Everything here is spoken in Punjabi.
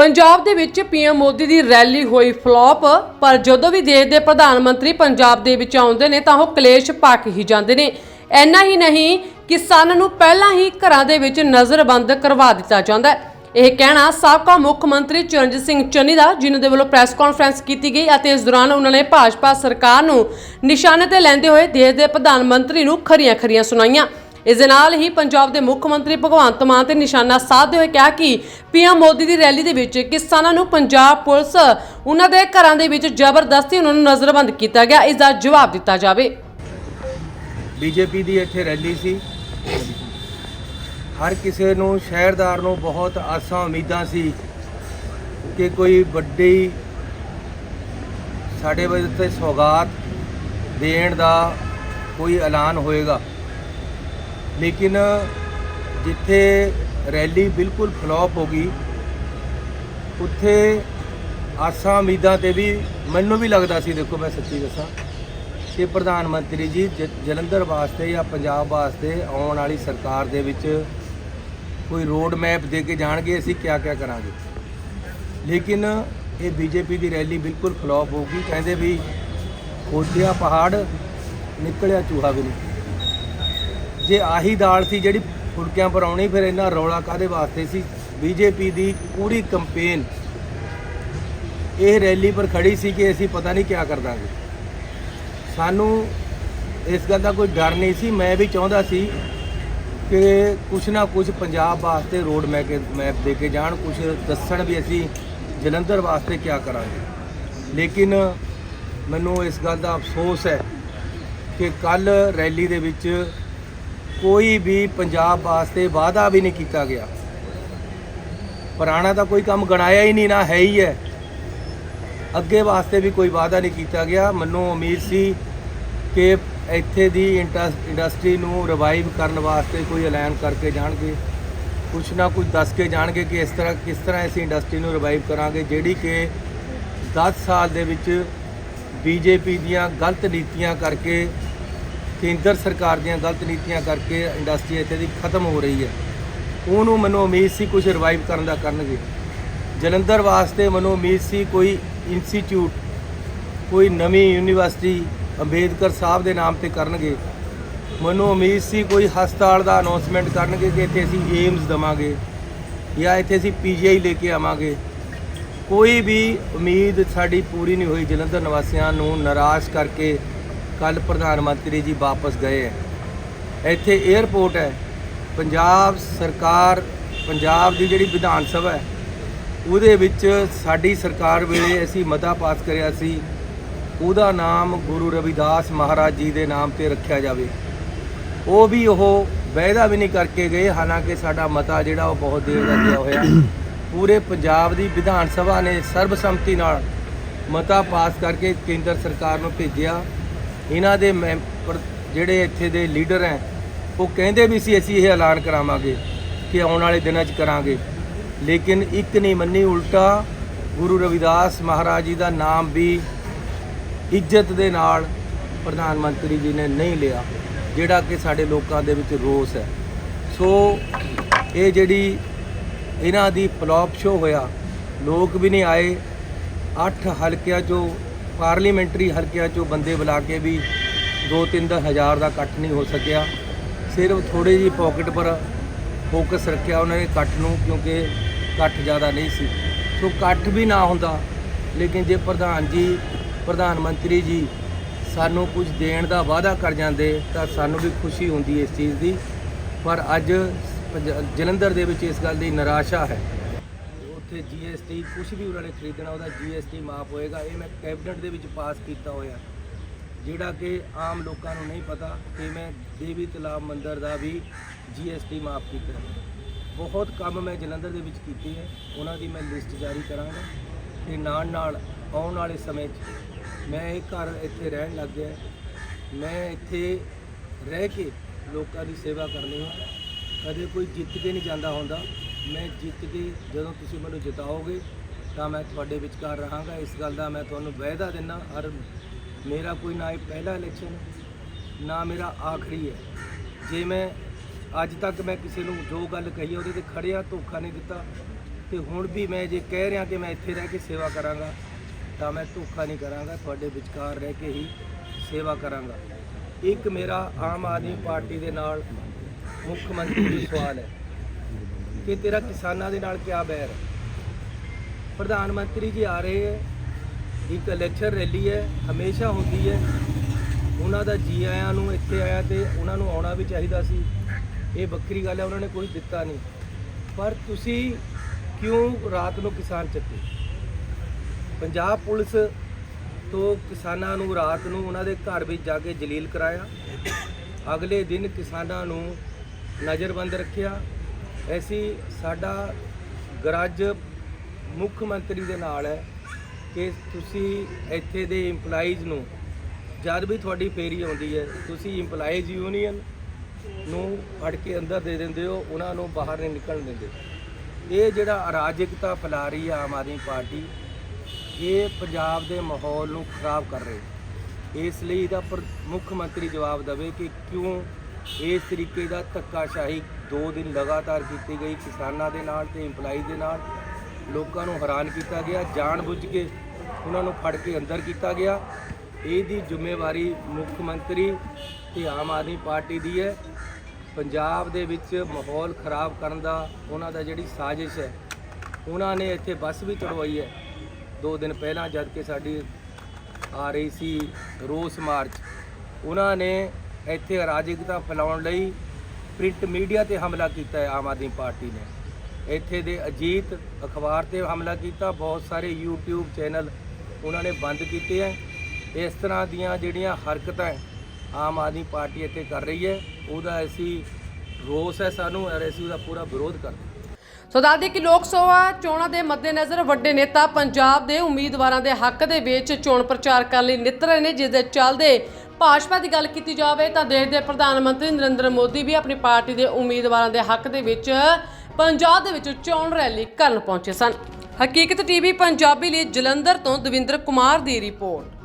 ਪੰਜਾਬ ਦੇ ਵਿੱਚ ਪੀਐਮ ਮੋਦੀ ਦੀ ਰੈਲੀ ਹੋਈ ਫਲॉप ਪਰ ਜਦੋਂ ਵੀ ਦੇਸ਼ ਦੇ ਪ੍ਰਧਾਨ ਮੰਤਰੀ ਪੰਜਾਬ ਦੇ ਵਿੱਚ ਆਉਂਦੇ ਨੇ ਤਾਂ ਉਹ ਕਲੇਸ਼ ਪਾ ਹੀ ਜਾਂਦੇ ਨੇ। ਐਨਾ ਹੀ ਨਹੀਂ, ਕਿਸਾਨਾਂ ਨੂੰ ਪਹਿਲਾਂ ਹੀ ਘਰਾਂ ਦੇ ਵਿੱਚ ਨਜ਼ਰਬੰਦ ਕਰਵਾ ਦਿੱਤਾ ਜਾਂਦਾ ਹੈ। ਇਹ ਕਹਿਣਾ ਸਾਬਕਾ ਮੁੱਖ ਮੰਤਰੀ ਚਰਨਜੀਤ ਸਿੰਘ ਚੰਨੀ ਦਾ, ਜਿਨ੍ਹਾਂ ਦੇ ਵੱਲੋਂ ਪ੍ਰੈਸ ਕਾਨਫਰੰਸ ਕੀਤੀ ਗਈ ਅਤੇ ਇਸ ਦੌਰਾਨ ਉਹਨਾਂ ਨੇ ਭਾਜਪਾ ਸਰਕਾਰ ਨੂੰ ਨਿਸ਼ਾਨੇ ਤੇ ਲੈਂਦੇ ਹੋਏ ਦੇਸ਼ ਦੇ ਪ੍ਰਧਾਨ ਮੰਤਰੀ ਨੂੰ ਖਰੀਆਂ-ਖਰੀਆਂ ਸੁਣਾਈਆਂ। ਇਸ ਦੇ ਨਾਲ ਹੀ ਪੰਜਾਬ ਦੇ ਮੁੱਖ ਮੰਤਰੀ ਭਗਵੰਤ ਮਾਨ ਤੇ ਨਿਸ਼ਾਨਾ ਸਾਧਦੇ ਹੋਏ ਕਿਹਾ ਕਿ ਪੀਐਮ ਮੋਦੀ ਦੀ ਰੈਲੀ ਦੇ ਵਿੱਚ ਕਿਸਾਨਾਂ ਨੂੰ ਪੰਜਾਬ ਪੁਲਿਸ, ਉਹਨਾਂ ਦੇ ਘਰਾਂ ਦੇ ਵਿੱਚ ਜ਼ਬਰਦਸਤੀ ਉਹਨਾਂ ਨੂੰ ਨਜ਼ਰਬੰਦ ਕੀਤਾ ਗਿਆ। ਇਸ ਦਾ ਜਵਾਬ ਦਿੱਤਾ ਜਾਵੇ। ਬੀਜੇਪੀ ਦੀ ਇੱਥੇ ਰੈਲੀ ਸੀ। ਹਰ ਕਿਸੇ ਨੂੰ, ਸ਼ਹਿਰਦਾਰ ਨੂੰ ਬਹੁਤ ਆਸਾਂ ਉਮੀਦਾਂ ਸੀ ਕਿ ਕੋਈ ਵੱਡੀ ਸਾਡੇ ਵਾਸਤੇ ਸੌਗਾਤ ਦੇਣ ਦਾ ਕੋਈ ਐਲਾਨ ਹੋਏਗਾ। ਲੇਕਿਨ ਜਿੱਥੇ ਰੈਲੀ ਬਿਲਕੁਲ ਫਲॉप ਹੋ ਗਈ, ਉੱਥੇ ਆਸਾਂ ਉਮੀਦਾਂ ਤੇ ਵੀ ਮੈਨੂੰ ਵੀ ਲੱਗਦਾ ਸੀ, ਦੇਖੋ ਮੈਂ ਸੱਚੀ ਦੱਸਾਂ, ਕਿ ਪ੍ਰਧਾਨ ਮੰਤਰੀ ਜੀ ਜ- ਜਲੰਧਰ ਵਾਸਤੇ ਜਾਂ ਪੰਜਾਬ ਵਾਸਤੇ ਆਉਣ ਵਾਲੀ ਸਰਕਾਰ ਦੇ ਵਿੱਚ ਕੋਈ ਰੋਡ ਮੈਪ ਦੇ ਕੇ ਜਾਣਗੇ, ਅਸੀਂ ਕਿਆ ਕਿਆ ਕਰਾਂਗੇ। ਲੇਕਿਨ ਇਹ ਬੀਜੇਪੀ ਦੀ ਰੈਲੀ ਬਿਲਕੁਲ ਫਲॉप ਹੋ ਗਈ, ਕਹਿੰਦੇ ਵੀ ਖੋਦਿਆ ਪਹਾੜ, ਨਿਕਲਿਆ ਚੂਹਾ ਵੀ ਨਹੀਂ। ਜੇ ਆਹੀ ਦਾਲ ਸੀ ਜਿਹੜੀ ਫੁਲਕਿਆਂ ਪਰ ਆਉਣੀ, ਫਿਰ ਇਹਨਾਂ ਰੌਲਾ ਕਾਦੇ ਵਾਸਤੇ ਸੀ? ਬੀਜੇਪੀ ਦੀ ਪੂਰੀ ਕੰਪੇਨ ਇਹ ਰੈਲੀ ਪਰ ਖੜੀ ਸੀ ਕਿ ਅਸੀਂ ਪਤਾ ਨਹੀਂ ਕਿਆ ਕਰ ਦਾਂਗੇ। ਸਾਨੂੰ ਇਸ ਗੱਲ ਦਾ ਕੋਈ ਡਰ ਨਹੀਂ ਸੀ। ਮੈਂ ਵੀ ਚਾਹੁੰਦਾ ਸੀ ਕਿ ਕੁਛ ਨਾ ਕੁਛ ਪੰਜਾਬ ਵਾਸਤੇ ਰੋਡ ਮੈਪ ਮੈਪ ਦੇ ਕੇ ਜਾਣ, ਕੁਛ ਦੱਸਣ ਵੀ ਅਸੀਂ ਜਲੰਧਰ ਵਾਸਤੇ ਕਿਆ ਕਰਾਂਗੇ। ਲੇਕਿਨ ਮੈਨੂੰ ਇਸ ਗੱਲ ਦਾ ਅਫਸੋਸ ਹੈ ਕਿ ਕੱਲ ਰੈਲੀ ਦੇ ਵਿੱਚ ਕੋਈ ਵੀ ਪੰਜਾਬ ਵਾਸਤੇ ਵਾਅਦਾ ਵੀ ਨਹੀਂ ਕੀਤਾ ਗਿਆ। ਪੁਰਾਣਾ ਤਾਂ ਕੋਈ ਕੰਮ ਗਣਾਇਆ ਹੀ ਨਹੀਂ, ਨਾ ਹੈ ਹੀ ਹੈ। ਅੱਗੇ ਵਾਸਤੇ ਵੀ ਕੋਈ ਵਾਅਦਾ ਨਹੀਂ ਕੀਤਾ ਗਿਆ। ਮੈਨੂੰ ਉਮੀਦ ਸੀ ਕਿ ਇੱਥੇ ਦੀ ਇੰਟਸ- ਇੰਡਸਟਰੀ ਨੂੰ ਰਿਵਾਈਵ ਕਰਨ ਵਾਸਤੇ ਕੋਈ ਐਲਾਨ ਕਰਕੇ ਜਾਣਗੇ। ਕੁਛ ਨਾ ਕੁਛ ਦੱਸ ਕੇ ਜਾਣਗੇ ਕਿ ਇਸ ਤਰ੍ਹਾਂ, ਕਿਸ ਤਰ੍ਹਾਂ ਅਸੀਂ ਇੰਡਸਟਰੀ ਨੂੰ ਰਿਵਾਈਵ ਕਰਾਂਗੇ, ਜਿਹੜੀ ਕਿ 10 ਸਾਲ ਦੇ ਵਿੱਚ ਬੀਜੇਪੀ ਦੀਆਂ ਗਲਤ ਨੀਤੀਆਂ ਕਰਕੇ ਕੇਂਦਰ ਸਰਕਾਰ ਦੀਆਂ ਗਲਤ ਨੀਤੀਆਂ ਕਰਕੇ ਇੰਡਸਟਰੀ ਇੱਥੇ ਦੀ ਖਤਮ ਹੋ ਰਹੀ ਹੈ। ਉਹਨੂੰ ਮੈਨੂੰ ਉਮੀਦ ਸੀ ਕੁਝ ਰਿਵਾਈਵ ਕਰਨ ਦਾ ਕਰਨਗੇ। ਜਲੰਧਰ ਵਾਸਤੇ ਮੈਨੂੰ ਉਮੀਦ ਸੀ ਕੋਈ ਇੰਸਟੀਚਿਊਟ ਕੋਈ ਨਵੀਂ ਯੂਨੀਵਰਸਿਟੀ ਅੰਬੇਦਕਰ ਸਾਹਿਬ ਦੇ ਨਾਮ ਤੇ ਕਰਨਗੇ। ਮੈਨੂੰ ਉਮੀਦ ਸੀ ਕੋਈ ਹਸਪਤਾਲ ਦਾ ਅਨਾਉਂਸਮੈਂਟ ਕਰਨਗੇ ਕਿ ਇੱਥੇ ਅਸੀਂ ਏਮਸ ਦਵਾਂਗੇ ਜਾਂ ਇੱਥੇ ਅਸੀਂ ਪੀਜੀਆਈ ਲੈ ਕੇ ਆਵਾਂਗੇ। ਕੋਈ ਵੀ ਉਮੀਦ ਸਾਡੀ ਪੂਰੀ ਨਹੀਂ ਹੋਈ। ਜਲੰਧਰ ਨਿਵਾਸੀਆਂ ਨੂੰ ਨਿਰਾਸ਼ ਕਰਕੇ ਕੱਲ ਪ੍ਰਧਾਨ ਮੰਤਰੀ ਜੀ ਵਾਪਸ ਗਏ ਹੈ। ਇੱਥੇ 에ਅਰਪੋਰਟ ਹੈ। ਪੰਜਾਬ ਸਰਕਾਰ, ਪੰਜਾਬ ਦੀ ਜਿਹੜੀ ਵਿਧਾਨ ਸਭਾ ਹੈ, ਉਹਦੇ ਵਿੱਚ ਸਾਡੀ ਸਰਕਾਰ ਵੇਲੇ ਅਸੀਂ ਮਤਾ ਪਾਸ ਕਰਿਆ ਸੀ। ਉਹਦਾ ਨਾਮ ਗੁਰੂ ਰਵਿਦਾਸ ਮਹਾਰਾਜ ਜੀ ਦੇ ਨਾਮ ਤੇ ਰੱਖਿਆ ਜਾਵੇ। ਉਹ ਵੀ ਉਹ ਵਾਅਦਾ ਵੀ ਨਹੀਂ ਕਰਕੇ ਗਏ, ਹਾਲਾਂਕਿ ਸਾਡਾ ਮਤਾ ਜਿਹੜਾ ਉਹ ਬਹੁਤ ਦੇਰ ਦਾ ਗਿਆ ਹੋਇਆ। ਪੂਰੇ ਪੰਜਾਬ ਦੀ ਵਿਧਾਨ ਸਭਾ ਨੇ ਸਰਬਸੰਮਤੀ ਨਾਲ ਮਤਾ ਪਾਸ ਕਰਕੇ ਕੇਂਦਰ ਸਰਕਾਰ ਨੂੰ ਭੇਜਿਆ। ਇਹਨਾਂ ਦੇ ਮੈਂਬਰ ਜਿਹੜੇ ਇੱਥੇ ਦੇ ਲੀਡਰ ਹੈ, ਉਹ ਕਹਿੰਦੇ ਵੀ ਸੀ, ਅਸੀਂ ਇਹ ਐਲਾਨ ਕਰਾਵਾਂਗੇ ਕਿ ਆਉਣ ਵਾਲੇ ਦਿਨਾਂ 'ਚ ਕਰਾਂਗੇ। ਲੇਕਿਨ ਇੱਕ ਨਹੀਂ ਮੰਨੀ, ਉਲਟਾ ਗੁਰੂ ਰਵਿਦਾਸ ਮਹਾਰਾਜ ਜੀ ਦਾ ਨਾਮ ਵੀ ਇੱਜ਼ਤ ਦੇ ਨਾਲ ਪ੍ਰਧਾਨ ਮੰਤਰੀ ਜੀ ਨੇ ਨਹੀਂ ਲਿਆ, ਜਿਹੜਾ ਕਿ ਸਾਡੇ ਲੋਕਾਂ ਦੇ ਵਿੱਚ ਰੋਸ ਹੈ। ਸੋ ਇਹ ਜਿਹੜੀ ਇਹਨਾਂ ਦੀ ਫਲॉप ਸ਼ੋ ਹੋਇਆ, ਲੋਕ ਵੀ ਨਹੀਂ ਆਏ। ਅੱਠ ਹਲਕਿਆਂ ਚੋਂ ਪਾਰਲੀਮੈਂਟਰੀ ਹਲਕਿਆਂ ਚੋਂ ਬੰਦੇ ਬੁਲਾ ਕੇ ਵੀ 2-3 ਹਜ਼ਾਰ ਦਾ ਇਕੱਠ ਨਹੀਂ ਹੋ ਸਕਿਆ। ਸਿਰਫ ਥੋੜੇ ਜੀ ਪਾਕਟ ਪਰ ਫੋਕਸ ਰੱਖਿਆ ਉਹਨਾਂ ਨੇ ਇਕੱਠ ਨੂੰ, ਕਿਉਂਕਿ ਇਕੱਠ ਜ਼ਿਆਦਾ ਨਹੀਂ ਸੀ। ਸੋ ਇਕੱਠ ਵੀ ਨਾ ਹੁੰਦਾ, ਲੇਕਿਨ ਜੇ ਪ੍ਰਧਾਨ ਜੀ, ਪ੍ਰਧਾਨ ਮੰਤਰੀ ਜੀ ਸਾਨੂੰ ਕੁਝ ਦੇਣ ਦਾ ਵਾਅਦਾ ਕਰ ਜਾਂਦੇ, ਤਾਂ ਸਾਨੂੰ ਵੀ ਖੁਸ਼ੀ ਹੁੰਦੀ ਇਸ ਚੀਜ਼ ਦੀ। ਪਰ ਅੱਜ ਪੰਜ- ਜਲੰਧਰ ਦੇ ਵਿੱਚ ਇਸ ਗੱਲ ਦੀ ਨਿਰਾਸ਼ਾ ਹੈ। ਉੱਥੇ ਜੀਐਸਟੀ ਕੁਝ ਵੀ ਉਹਨਾਂ ਨੇ ਖਰੀਦਣਾ, ਉਹਦਾ ਜੀਐਸਟੀ ਮਾਫ ਹੋਏਗਾ। ਇਹ ਮੈਂ ਕੈਬਨਿਟ ਦੇ ਵਿੱਚ ਪਾਸ ਕੀਤਾ ਹੋਇਆ। ਜਿਹੜਾ ਕਿ ਆਮ ਲੋਕਾਂ ਨੂੰ ਨਹੀਂ ਪਤਾ ਕਿ ਮੈਂ ਦੇਵੀ ਤਲਾਬ ਮੰਦਿਰ ਦਾ ਵੀ ਜੀਐਸਟੀ ਮਾਫ ਕੀਤਾ ਹੈ। ਬਹੁਤ ਕੰਮ ਮੈਂ ਜਲੰਧਰ ਦੇ ਵਿੱਚ ਕੀਤੇ ਹੈ। ਉਹਨਾਂ ਦੀ ਮੈਂ ਲਿਸਟ ਜਾਰੀ ਕਰਾਂਗਾ। ਤੇ ਨਾਲ ਨਾਲ ਆਉਣ ਵਾਲੇ ਸਮੇਂ 'ਚ ਮੈਂ ਇਹ ਘਰ ਇੱਥੇ ਰਹਿਣ ਲੱਗ ਗਿਆ ਮੈਂ ਇੱਥੇ ਰਹਿ ਕੇ ਲੋਕਾਂ ਦੀ ਸੇਵਾ ਕਰਨੀ ਹੈ। ਕਦੇ ਕੋਈ ਜਿੱਤ ਕੇ ਨਹੀਂ ਜਾਂਦਾ ਹੁੰਦਾ। ਮੈਂ ਜਿੱਤ ਕੇ ਜਦੋਂ ਤੁਸੀਂ ਮੈਨੂੰ ਜਿਤਾਓਗੇ, ਤਾਂ ਮੈਂ ਤੁਹਾਡੇ ਵਿਚਕਾਰ ਰਹਾਂਗਾ। ਇਸ ਗੱਲ ਦਾ ਮੈਂ ਤੁਹਾਨੂੰ ਵਾਅਦਾ ਦਿੰਦਾ ਔਰ ਮੇਰਾ ਕੋਈ ਨਾ ਇਹ ਪਹਿਲਾ ਇਲੈਕਸ਼ਨ ਨਾ ਮੇਰਾ ਆਖਰੀ ਹੈ। ਜੇ ਮੈਂ ਅੱਜ ਤੱਕ ਮੈਂ ਕਿਸੇ ਨੂੰ ਜੋ ਗੱਲ ਕਹੀ ਉਹਦੇ ਤੇ ਖੜਿਆ, ਧੋਖਾ ਨਹੀਂ ਦਿੱਤਾ, ਤੇ ਹੁਣ ਵੀ ਮੈਂ ਜੇ ਕਹਿ ਰਿਹਾ ਕਿ ਮੈਂ ਇੱਥੇ ਰਹਿ ਕੇ ਸੇਵਾ ਕਰਾਂਗਾ, ਤਾਂ ਮੈਂ ਧੋਖਾ ਨਹੀਂ ਕਰਾਂਗਾ, ਤੁਹਾਡੇ ਵਿਚਕਾਰ ਰਹਿ ਕੇ ਹੀ ਸੇਵਾ ਕਰਾਂਗਾ। ਇੱਕ ਮੇਰਾ ਆਮ ਆਦਮੀ ਪਾਰਟੀ ਦੇ ਨਾਲ ਮੁੱਖ ਮੰਤਰੀ ਨੂੰ ਸਵਾਲ ਹੈ। ਕਿ ਤੇਰਾ ਕਿਸਾਨਾਂ ਦੇ ਨਾਲ ਕੀ ਬੈਰ? ਹੈ ਪ੍ਰਧਾਨ ਮੰਤਰੀ ਜੀ ਆ ਰਹੇ ਹੈ, ਇੱਕ ਇਲੈਕਸ਼ਨ ਰੈਲੀ ਹੈ, ਹਮੇਸ਼ਾ ਹੁੰਦੀ ਹੈ। ਉਹਨਾਂ ਦਾ ਜੀ ਆਇਆਂ ਨੂੰ ਇੱਥੇ ਆਇਆ ਤੇ ਉਹਨਾਂ ਨੂੰ ਆਉਣਾ ਵੀ ਚਾਹੀਦਾ ਸੀ। ਇਹ ਵੱਖਰੀ ਗੱਲ ਹੈ, ਉਹਨਾਂ ਨੇ ਕੋਈ ਦਿੱਤਾ ਨਹੀਂ। ਪਰ ਤੁਸੀਂ ਕਿਉਂ ਰਾਤ ਨੂੰ ਕਿਸਾਨ ਚੱਕੇ? ਪੰਜਾਬ ਪੁਲਿਸ ਤੋਂ ਕਿਸਾਨਾਂ ਨੂੰ ਰਾਤ ਨੂੰ ਉਹਨਾਂ ਦੇ ਘਰ ਵਿੱਚ ਜਾ ਕੇ ਜਲੀਲ ਕਰਾਇਆ। ਅਗਲੇ ਦਿਨ ਕਿਸਾਨਾਂ ਨੂੰ ਨਜ਼ਰਬੰਦ ਰੱਖਿਆ। ਐਸੀ ਸਾਡਾ ਗਰਜ ਮੁੱਖ ਮੰਤਰੀ ਦੇ ਨਾਲ ਹੈ ਕਿ ਤੁਸੀਂ ਇੱਥੇ ਦੇ EMPLOYEES ਨੂੰ, ਜਦ ਵੀ ਤੁਹਾਡੀ ਫੇਰੀ ਆਉਂਦੀ ਹੈ, ਤੁਸੀਂ EMPLOYEES ਯੂਨੀਅਨ ਨੂੰ ਫੜ ਕੇ ਅੰਦਰ ਦੇ ਦਿੰਦੇ ਹੋ, ਉਹਨਾਂ ਨੂੰ ਬਾਹਰ ਨਹੀਂ ਨਿਕਲਣ ਦਿੰਦੇ। ਇਹ ਜਿਹੜਾ ਅਰਾਜਕਤਾ ਫੈਲਾ ਰਹੀ ਹੈ ਆਮ ਆਦਮੀ ਪਾਰਟੀ, ਇਹ ਪੰਜਾਬ ਦੇ ਮਾਹੌਲ ਨੂੰ ਖਰਾਬ ਕਰ ਰਹੀ ਇਸ ਲਈ ਇਹਦਾ ਪਰ ਮੁੱਖ ਮੰਤਰੀ ਜਵਾਬ ਦੇਵੇ ਕਿ ਕਿਉਂ ਇਸ ਤਰੀਕੇ ਦਾ ਧੱਕਾਸ਼ਾਹੀ ਦੋ ਦਿਨ ਲਗਾਤਾਰ ਕੀਤੀ ਗਈ ਕਿਸਾਨਾਂ ਦੇ ਨਾਲ ਤੇ EMPLOYEES ਦੇ ਨਾਲ। ਲੋਕਾਂ ਨੂੰ ਹੈਰਾਨ ਕੀਤਾ ਗਿਆ ਜਾਣਬੁੱਝ ਕੇ ਉਹਨਾਂ ਨੂੰ ਫੜ ਕੇ ਅੰਦਰ ਕੀਤਾ ਗਿਆ। ਇਹਦੀ ਜ਼ਿੰਮੇਵਾਰੀ ਮੁੱਖ ਮੰਤਰੀ ਤੇ ਆਮ ਆਦਮੀ ਪਾਰਟੀ ਦੀ ਹੈ। ਪੰਜਾਬ ਦੇ ਵਿੱਚ ਮਾਹੌਲ ਖਰਾਬ ਕਰਨ ਦਾ ਉਹਨਾਂ ਦਾ ਜਿਹੜੀ ਸਾਜ਼ਿਸ਼ ਹੈ, ਉਹਨਾਂ ਨੇ ਇੱਥੇ ਬੱਸ ਵੀ ਚੜਵਾਈ ਹੈ। ਦੋ ਦਿਨ ਪਹਿਲਾਂ ਜਦ ਕਿ ਸਾਡੀ ਆ ਰਹੀ ਸੀ ਰੋਸ ਮਾਰਚ, ਉਹਨਾਂ ਨੇ ਇੱਥੇ ਅਰਾਜਕਤਾ ਫੈਲਾਉਣ ਲਈ ਪ੍ਰਿੰਟ ਮੀਡੀਆ ਤੇ ਹਮਲਾ ਕੀਤਾ ਹੈ, ਆਮ ਆਦਮੀ ਪਾਰਟੀ ਨੇ। ਇੱਥੇ ਦੇ ਅਜੀਤ ਅਖਬਾਰ ਤੇ ਹਮਲਾ ਕੀਤਾ, ਬਹੁਤ ਸਾਰੇ YouTube ਚੈਨਲ ਉਹਨਾਂ ਨੇ ਬੰਦ ਕੀਤੇ ਹੈ। ਇਸ ਤਰ੍ਹਾਂ ਦੀਆਂ ਜਿਹੜੀਆਂ ਹਰਕਤਾਂ ਆਮ ਆਦਮੀ ਪਾਰਟੀ ਇੱਥੇ ਕਰ ਰਹੀ ਹੈ, ਉਹਦਾ ਅਸੀਂ ਰੋਸ ਹੈ ਸਾਨੂੰ ਔਰ ਅਸੀਂ ਉਹਦਾ ਪੂਰਾ ਵਿਰੋਧ ਕਰਦੇ ਸੋ ਦੱਸਦੇ ਕਿ ਲੋਕ ਸਭਾ ਚੋਣਾਂ ਦੇ ਮੱਦੇਨਜ਼ਰ ਵੱਡੇ ਨੇਤਾ ਪੰਜਾਬ ਦੇ ਉਮੀਦਵਾਰਾਂ ਦੇ ਹੱਕ ਦੇ ਵਿੱਚ ਚੋਣ ਪ੍ਰਚਾਰ ਕਰਨ ਲਈ ਨਿੱਤ ਰਹੇ ਨੇ, ਜਿਸ ਦੇ ਚੱਲਦੇ ਭਾਜਪਾ ਦੀ ਗੱਲ ਕੀਤੀ ਜਾਵੇ ਤਾਂ ਦੇਸ਼ ਦੇ ਪ੍ਰਧਾਨ ਮੰਤਰੀ ਨਰਿੰਦਰ ਮੋਦੀ ਵੀ ਆਪਣੀ ਪਾਰਟੀ ਦੇ ਉਮੀਦਵਾਰਾਂ ਦੇ ਹੱਕ ਦੇ ਵਿੱਚ ਪੰਜਾਬ ਦੇ ਵਿੱਚ ਚੋਣ ਰੈਲੀ ਕਰਨ ਪਹੁੰਚੇ ਸਨ। ਹਕੀਕਤ ਟੀਵੀ ਪੰਜਾਬੀ ਲਈ ਜਲੰਧਰ ਤੋਂ ਦਵਿੰਦਰ ਕੁਮਾਰ ਦੀ ਰਿਪੋਰਟ।